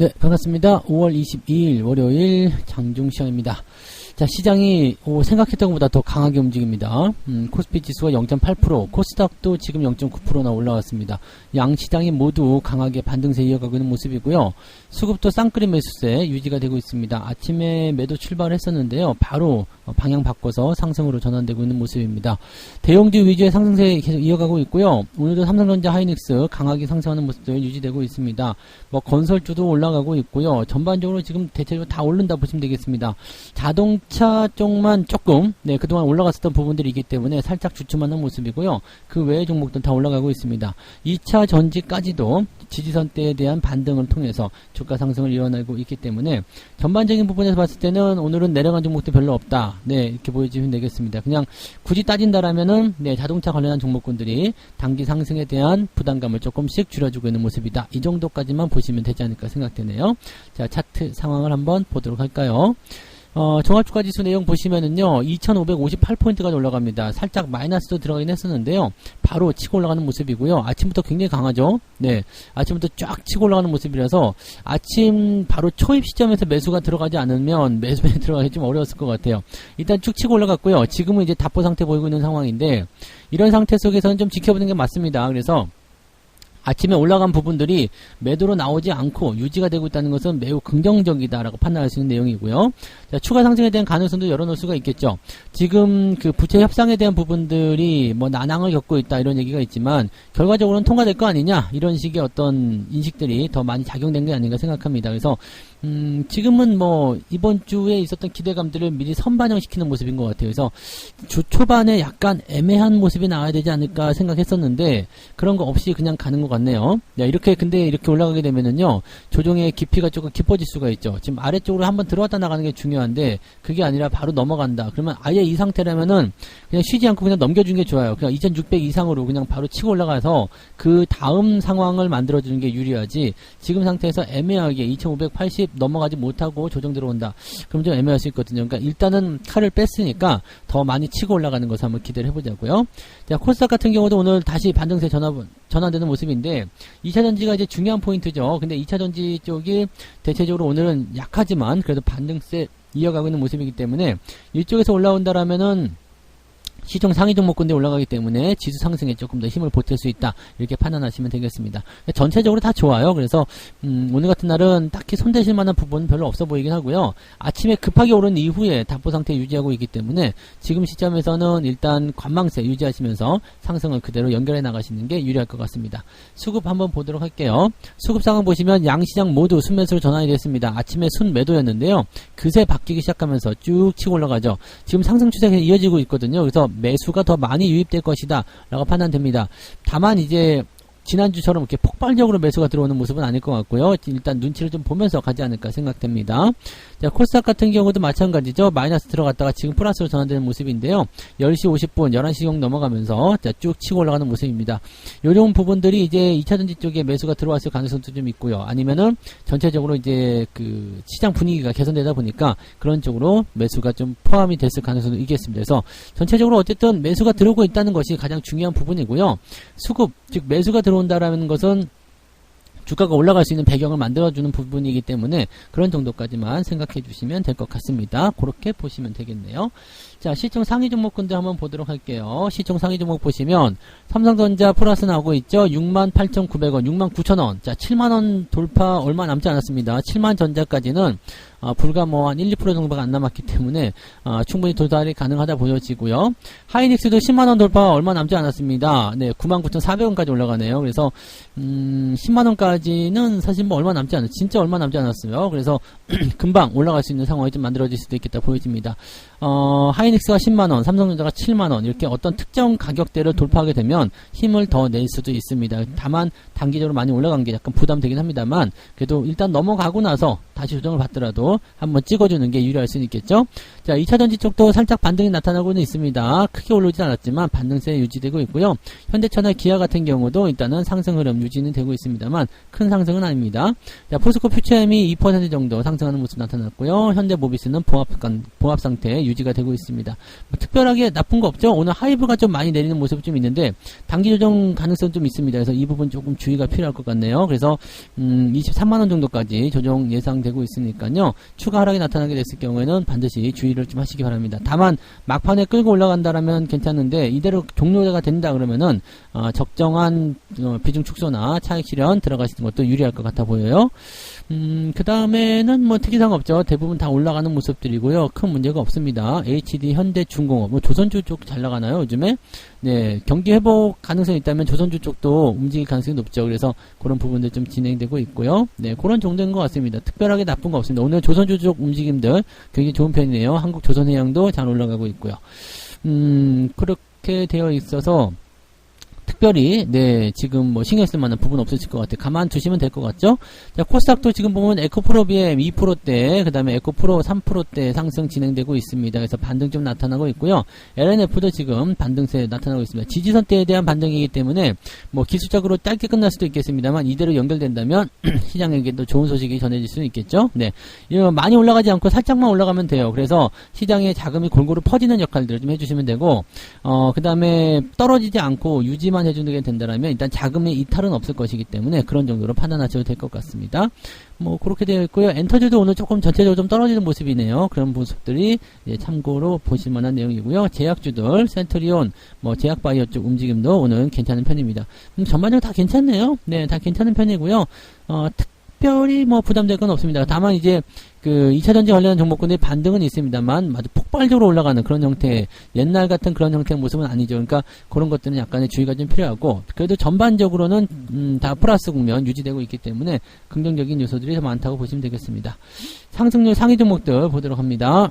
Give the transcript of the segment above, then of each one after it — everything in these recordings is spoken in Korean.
네, 반갑습니다. 5월 22일 월요일 장중 시장입니다. 자, 시장이 오, 생각했던 것보다 더 강하게 움직입니다. 음, 코스피 지수가 0.8%, 코스닥도 지금 0.9%나 올라왔습니다. 양 시장이 모두 강하게 반등세 이어가고 있는 모습이고요. 수급도 쌍끌이 매수세 유지가 되고 있습니다. 아침에 매도 출발을 했었는데요. 바로 어, 방향 바꿔서 상승으로 전환되고 있는 모습입니다. 대형주 위주의 상승세 계속 이어가고 있고요. 오늘도 삼성전자 하이닉스 강하게 상승하는 모습들 유지되고 있습니다. 뭐 건설주도 올라가고 있고요. 전반적으로 지금 대체적으로 다 오른다 보시면 되겠습니다. 자동 차 쪽만 조금 네 그동안 올라갔었던 부분들이기 때문에 살짝 주춤하는 모습이고요. 그 외의 종목들은 다 올라가고 있습니다. 2차 전지까지도 지지선 대에 대한 반등을 통해서 주가 상승을 이어나고 있기 때문에 전반적인 부분에서 봤을 때는 오늘은 내려간 종목도 별로 없다. 네 이렇게 보여주시면 되겠습니다. 그냥 굳이 따진다라면은 네 자동차 관련한 종목군들이 단기 상승에 대한 부담감을 조금씩 줄여주고 있는 모습이다. 이 정도까지만 보시면 되지 않을까 생각되네요. 자 차트 상황을 한번 보도록 할까요? 어, 종합주가지수 내용 보시면은요, 2,558포인트가 올라갑니다. 살짝 마이너스도 들어가긴 했었는데요, 바로 치고 올라가는 모습이고요. 아침부터 굉장히 강하죠? 네. 아침부터 쫙 치고 올라가는 모습이라서, 아침 바로 초입 시점에서 매수가 들어가지 않으면 매수에 들어가기 좀 어려웠을 것 같아요. 일단 쭉 치고 올라갔고요. 지금은 이제 답보 상태 보이고 있는 상황인데, 이런 상태 속에서는 좀 지켜보는 게 맞습니다. 그래서, 아침에 올라간 부분들이 매도로 나오지 않고 유지가 되고 있다는 것은 매우 긍정적이다라고 판단할 수 있는 내용이고요. 자, 추가 상승에 대한 가능성도 열어놓을 수가 있겠죠. 지금 그 부채 협상에 대한 부분들이 뭐 난항을 겪고 있다 이런 얘기가 있지만 결과적으로는 통과될 거 아니냐 이런 식의 어떤 인식들이 더 많이 작용된 게 아닌가 생각합니다. 그래서 음, 지금은 뭐 이번 주에 있었던 기대감들을 미리 선반영시키는 모습인 것 같아요. 그래서 주 초반에 약간 애매한 모습이 나와야 되지 않을까 생각했었는데 그런 거 없이 그냥 가는 것 같네요. 야, 이렇게 근데 이렇게 올라가게 되면은요 조종의 깊이가 조금 깊어질 수가 있죠. 지금 아래쪽으로 한번 들어왔다 나가는 게 중요한데 그게 아니라 바로 넘어간다. 그러면 아예 이 상태라면은 그냥 쉬지 않고 그냥 넘겨주는 게 좋아요. 그냥 2,600 이상으로 그냥 바로 치고 올라가서 그 다음 상황을 만들어주는 게 유리하지. 지금 상태에서 애매하게 2,580 넘어가지 못하고 조정 들어온다. 그럼 좀 애매할 수 있거든요. 그러니까 일단은 칼을 뺐으니까 더 많이 치고 올라가는 것을 한번 기대를 해보자고요. 자, 코스닥 같은 경우도 오늘 다시 반등세 전환, 전환되는 모습 인데 2차 전지가 이제 중요한 포인트죠. 근데 2차 전지 쪽이 대체적으로 오늘은 약하지만 그래도 반등세 이어가고 있는 모습이기 때문에 이쪽에서 올라온다라면은 시총 상위 종목군데 올라가기 때문에 지수 상승에 조금 더 힘을 보탤 수 있다 이렇게 판단하시면 되겠습니다. 전체적으로 다 좋아요. 그래서 음, 오늘 같은 날은 딱히 손대실 만한 부분은 별로 없어 보이긴 하고요. 아침에 급하게 오른 이후에 답보 상태 유지하고 있기 때문에 지금 시점에서는 일단 관망세 유지하시면서 상승을 그대로 연결해 나가시는 게 유리할 것 같습니다. 수급 한번 보도록 할게요. 수급 상황 보시면 양시장 모두 순매수로 전환이 됐습니다. 아침에 순매도였는데요. 그새 바뀌기 시작하면서 쭉 치고 올라가죠. 지금 상승 추세가 이어지고 있거든요. 그래서 매수가 더 많이 유입될 것이다 라고 판단됩니다. 다만 이제 지난주처럼 이렇게 폭발적으로 매수가 들어오는 모습은 아닐 것 같고요. 일단 눈치를 좀 보면서 가지 않을까 생각됩니다. 자, 코스닥 같은 경우도 마찬가지죠. 마이너스 들어갔다가 지금 플러스로 전환되는 모습인데요. 10시 50분, 11시 경 넘어가면서 자, 쭉 치고 올라가는 모습입니다. 요런 부분들이 이제 2차전지 쪽에 매수가 들어왔을 가능성도 좀 있고요. 아니면은 전체적으로 이제 그 시장 분위기가 개선되다 보니까 그런 쪽으로 매수가 좀 포함이 됐을 가능성도 있겠습니다. 그래서 전체적으로 어쨌든 매수가 들어오고 있다는 것이 가장 중요한 부분이고요. 수급, 즉 매수가 들어 온다라는 것은 주가가 올라갈 수 있는 배경을 만들어주는 부분이기 때문에 그런 정도까지만 생각해 주시면 될 것 같습니다. 그렇게 보시면 되겠네요. 자, 시총 상위 종목군들 한번 보도록 할게요. 시총 상위 종목 보시면 삼성전자 플러스 나오고 있죠. 68,900원, 69,000원. 자, 7만원 돌파 얼마 남지 않았습니다. 7만 전자까지는 어, 불과 뭐 한 1, 2% 정도가 안 남았기 때문에 어, 충분히 도달이 가능하다 보여지고요. 하이닉스도 10만원 돌파 얼마 남지 않았습니다. 네, 99,400원까지 올라가네요. 그래서 음, 10만원까지는 사실 뭐 얼마 남지 않았, 진짜 얼마 남지 않았어요. 그래서 금방 올라갈 수 있는 상황이 좀 만들어질 수도 있겠다 보여집니다. 어, 하이 닉스가 10만원, 삼성전자가 7만원 이렇게 어떤 특정 가격대를 돌파하게 되면 힘을 더 낼 수도 있습니다. 다만 단기적으로 많이 올라간 게 약간 부담되긴 합니다만 그래도 일단 넘어가고 나서 다시 조정을 받더라도 한번 찍어주는 게 유리할 수는 있겠죠. 자, 2차 전지 쪽도 살짝 반등이 나타나고는 있습니다. 크게 올라오진 않았지만 반등세 유지되고 있고요. 현대차나 기아 같은 경우도 일단은 상승 흐름 유지는 되고 있습니다만 큰 상승은 아닙니다. 자, 포스코 퓨처엠이 2% 정도 상승하는 모습 나타났고요. 현대모비스는 보합, 보합 상태 유지가 되고 있습니다. 뭐 특별하게 나쁜 거 없죠. 오늘 하이브가 좀 많이 내리는 모습이 좀 있는데 단기 조정 가능성 좀 있습니다. 그래서 이 부분 조금 주의가 필요할 것 같네요. 그래서 음, 23만 원 정도까지 조정 예상되고 있으니까요. 추가 하락이 나타나게 됐을 경우에는 반드시 주의를 좀 하시기 바랍니다. 다만 막판에 끌고 올라간다라면 괜찮은데 이대로 종료가 된다 그러면은 어, 적정한 어, 비중 축소나 차익 실현 들어가시는 것도 유리할 것 같아 보여요. 음, 그 다음에는 뭐 특이사항 없죠. 대부분 다 올라가는 모습들이고요. 큰 문제가 없습니다. HD, 현대, 중공업, 뭐 조선주 쪽 잘 나가나요, 요즘에? 네, 경기 회복 가능성이 있다면 조선주 쪽도 움직일 가능성이 높죠. 그래서 그런 부분들 좀 진행되고 있고요. 네, 그런 정도인 것 같습니다. 특별하게 나쁜 거 없습니다. 오늘 조선주 쪽 움직임들 굉장히 좋은 편이네요. 한국 조선해양도 잘 올라가고 있고요. 음, 그렇게 되어 있어서 특별히 네 지금 뭐 신경 쓸 만한 부분 없으실 것 같아요. 가만 두시면 될 것 같죠? 자 코스닥도 지금 보면 에코프로 비엠 2%대 그 다음에 에코프로 3%대 상승 진행되고 있습니다. 그래서 반등 좀 나타나고 있고요. LNF도 지금 반등세 나타나고 있습니다. 지지선대에 대한 반등이기 때문에 뭐 기술적으로 짧게 끝날 수도 있겠습니다만 이대로 연결된다면 시장에게도 좋은 소식이 전해질 수는 있겠죠. 네 많이 올라가지 않고 살짝만 올라가면 돼요. 그래서 시장에 자금이 골고루 퍼지는 역할들을 좀 해주시면 되고 어그 다음에 떨어지지 않고 유지만 해주게 된다면 일단 자금의 이탈은 없을 것이기 때문에 그런 정도로 판단하셔도 될 것 같습니다. 뭐 그렇게 되어 있고요. 엔터즈도 오늘 조금 전체적으로 좀 떨어지는 모습이네요. 그런 모습들이 참고로 보실 만한 내용이고요. 제약주들 센트리온, 뭐 제약바이오 쪽 움직임도 오늘 괜찮은 편입니다. 음, 전반적으로 다 괜찮네요. 네, 다 괜찮은 편이고요. 어, 특 별히 뭐 부담될 건 없습니다. 다만 이제 그 2차 전지 관련한 종목군의 반등은 있습니다만 아주 폭발적으로 올라가는 그런 형태 옛날 같은 그런 형태의 모습은 아니죠. 그러니까 그런 것들은 약간의 주의가 좀 필요하고 그래도 전반적으로는 음, 다 플러스 국면 유지되고 있기 때문에 긍정적인 요소들이 더 많다고 보시면 되겠습니다. 상승률 상위 종목들 보도록 합니다.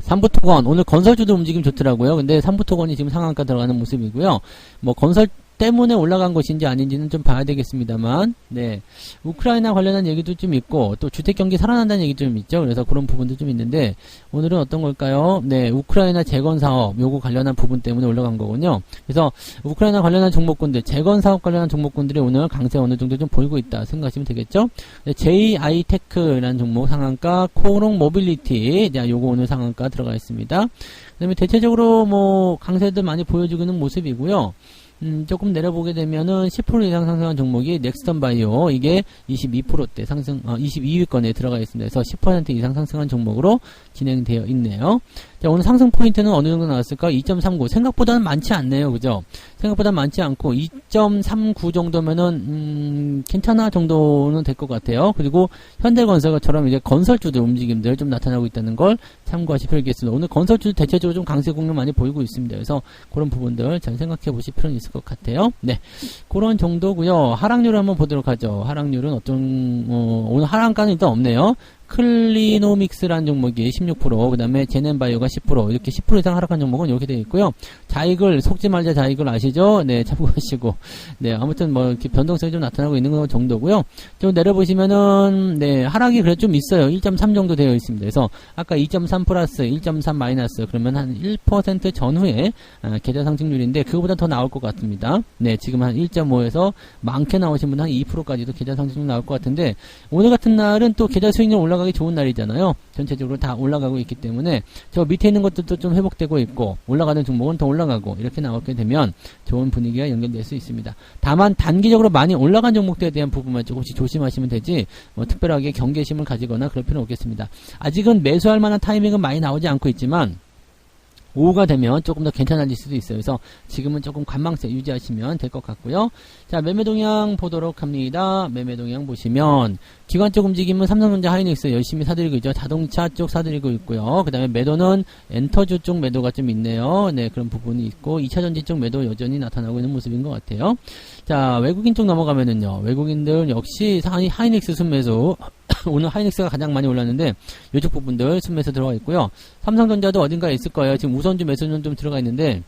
삼부토건 오늘 건설주도 움직임 좋더라고요. 근데 삼부토건이 지금 상한가 들어가는 모습이고요. 뭐 건설 때문에 올라간 것인지 아닌지는 좀 봐야 되겠습니다만, 네. 우크라이나 관련한 얘기도 좀 있고, 또 주택 경기 살아난다는 얘기도 좀 있죠. 그래서 그런 부분도 좀 있는데, 오늘은 어떤 걸까요? 네. 우크라이나 재건 사업, 요거 관련한 부분 때문에 올라간 거군요. 그래서 우크라이나 관련한 종목군들, 재건 사업 관련한 종목군들이 오늘 강세 어느 정도 좀 보이고 있다 생각하시면 되겠죠? 네, JI테크라는 종목 상한가, 코롱 모빌리티, 자, 요거 오늘 상한가 들어가 있습니다. 그 다음에 대체적으로 뭐 강세들 많이 보여주고 있는 모습이고요. 음, 조금 내려보게 되면은 10% 이상 상승한 종목이 넥스턴 바이오 이게 22%대 상승 어, 22위권에 들어가 있습니다. 그래서 10% 이상 상승한 종목으로 진행되어 있네요. 자, 오늘 상승 포인트는 어느 정도 나왔을까? 2.39. 생각보다는 많지 않네요. 그죠? 생각보다 많지 않고 2.39 정도면은 음, 괜찮아 정도는 될 것 같아요. 그리고 현대건설처럼 이제 건설주들 움직임들 좀 나타나고 있다는 걸 참고하실 필요가 있습니다. 오늘 건설주 대체적으로 좀 강세 공룡 많이 보이고 있습니다. 그래서 그런 부분들 잘 생각해 보실 필요는 있을 것 같아요. 네. 그런 정도고요. 하락률을 한번 보도록 하죠. 하락률은 어떤 어, 오늘 하락가는 일단 없네요. 클리노믹스라는 종목이 16%, 그 다음에 제넨바이오가 10%, 이렇게 10% 이상 하락한 종목은 이렇게 되어 있고요. 자익을, 속지 말자 자익을 아시죠? 네, 참고하시고. 네, 아무튼 뭐, 이렇게 변동성이 좀 나타나고 있는 것 정도고요. 좀 내려보시면은, 네, 하락이 그래도 좀 있어요. 1.3 정도 되어 있습니다. 그래서, 아까 2.3 플러스, 1.3 마이너스, 그러면 한 1% 전후에, 아, 계좌 상승률인데, 그거보다 더 나올 것 같습니다. 네, 지금 한 1.5에서 많게 나오신 분은 한 2%까지도 계좌 상승률 나올 것 같은데, 오늘 같은 날은 또 계좌 수익률 올라 올라가기 좋은 날이잖아요. 전체적으로 다 올라가고 있기 때문에 저 밑에 있는 것들도 좀 회복되고 있고 올라가는 종목은 더 올라가고 이렇게 나오게 되면 좋은 분위기가 연결될 수 있습니다. 다만 단기적으로 많이 올라간 종목들에 대한 부분만 조금씩 조심하시면 되지 뭐 특별하게 경계심을 가지거나 그럴 필요는 없겠습니다. 아직은 매수할 만한 타이밍은 많이 나오지 않고 있지만 오후가 되면 조금 더 괜찮아질 수도 있어요. 그래서 지금은 조금 관망세 유지하시면 될 것 같고요. 자, 매매 동향 보도록 합니다. 매매 동향 보시면 기관 쪽 움직임은 삼성전자 하이닉스 열심히 사들이고 있죠. 자동차 쪽 사들이고 있고요. 그 다음에 매도는 엔터주 쪽 매도가 좀 있네요. 네, 그런 부분이 있고 2차전지 쪽 매도 여전히 나타나고 있는 모습인 것 같아요. 자, 외국인 쪽 넘어가면은요. 외국인들 역시 하이닉스 순매수 오늘 하이닉스가 가장 많이 올랐는데 이쪽 부분들 순매수 들어가 있고요. 삼성전자도 어딘가에 있을 거예요. 지금 우선주 매수는 좀 들어가 있는데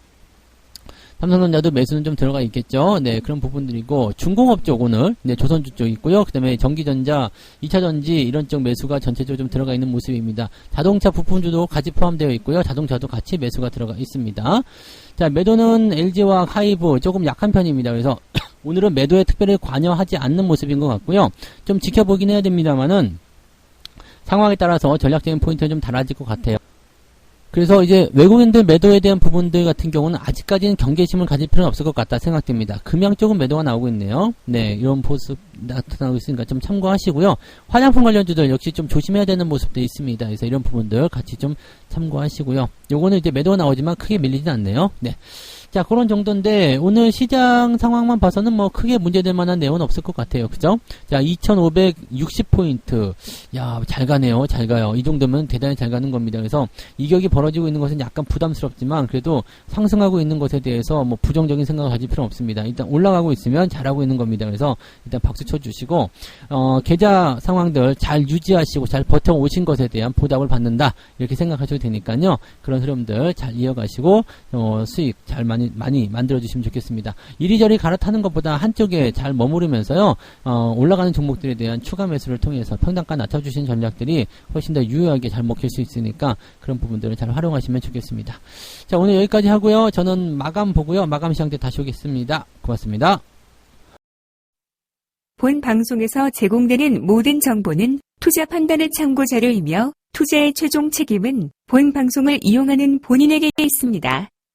삼성전자도 매수는 좀 들어가 있겠죠. 네, 그런 부분들이고 중공업 쪽 오늘 네, 조선주 쪽 있고요. 그다음에 전기전자, 2차전지 이런 쪽 매수가 전체적으로 좀 들어가 있는 모습입니다. 자동차 부품주도 같이 포함되어 있고요. 자동차도 같이 매수가 들어가 있습니다. 자, 매도는 LG와 하이브 조금 약한 편입니다. 그래서 오늘은 매도에 특별히 관여하지 않는 모습인 것 같고요. 좀 지켜보긴 해야 됩니다만은 상황에 따라서 전략적인 포인트는 좀 달라질 것 같아요. 그래서 이제 외국인들 매도에 대한 부분들 같은 경우는 아직까지는 경계심을 가질 필요는 없을 것 같다 생각됩니다. 금양 쪽은 매도가 나오고 있네요. 네, 이런 모습 나타나고 있으니까 좀 참고하시고요. 화장품 관련주들 역시 좀 조심해야 되는 모습도 있습니다. 그래서 이런 부분들 같이 좀 참고하시고요. 요거는 이제 매도가 나오지만 크게 밀리진 않네요. 네. 자, 그런 정도인데, 오늘 시장 상황만 봐서는 뭐 크게 문제될 만한 내용은 없을 것 같아요. 그죠? 자, 2560포인트. 야, 잘 가네요. 잘 가요. 이 정도면 대단히 잘 가는 겁니다. 그래서 이격이 벌어지고 있는 것은 약간 부담스럽지만, 그래도 상승하고 있는 것에 대해서 뭐 부정적인 생각을 가질 필요는 없습니다. 일단 올라가고 있으면 잘하고 있는 겁니다. 그래서 일단 박수 쳐 주시고, 어, 계좌 상황들 잘 유지하시고 잘 버텨 오신 것에 대한 보답을 받는다. 이렇게 생각하셔도 되니까요. 그런 흐름들 잘 이어가시고, 어, 수익 잘 많이, 많이 만들어 주시면 좋겠습니다. 이리저리 갈아타는 것보다 한쪽에 잘 머무르면서요, 어, 올라가는 종목들에 대한 추가 매수를 통해서 평단가 낮춰 주신 전략들이 훨씬 더 유효하게 잘 먹힐 수 있으니까 그런 부분들을 잘 활용하시면 좋겠습니다. 자, 오늘 여기까지 하고요. 저는 마감 보고요. 마감 시장 때 다시 오겠습니다. 고맙습니다. 본 방송에서 제공되는 모든 정보는 투자 판단의 참고 자료이며 투자의 최종 책임은 본 방송을 이용하는 본인에게 있습니다.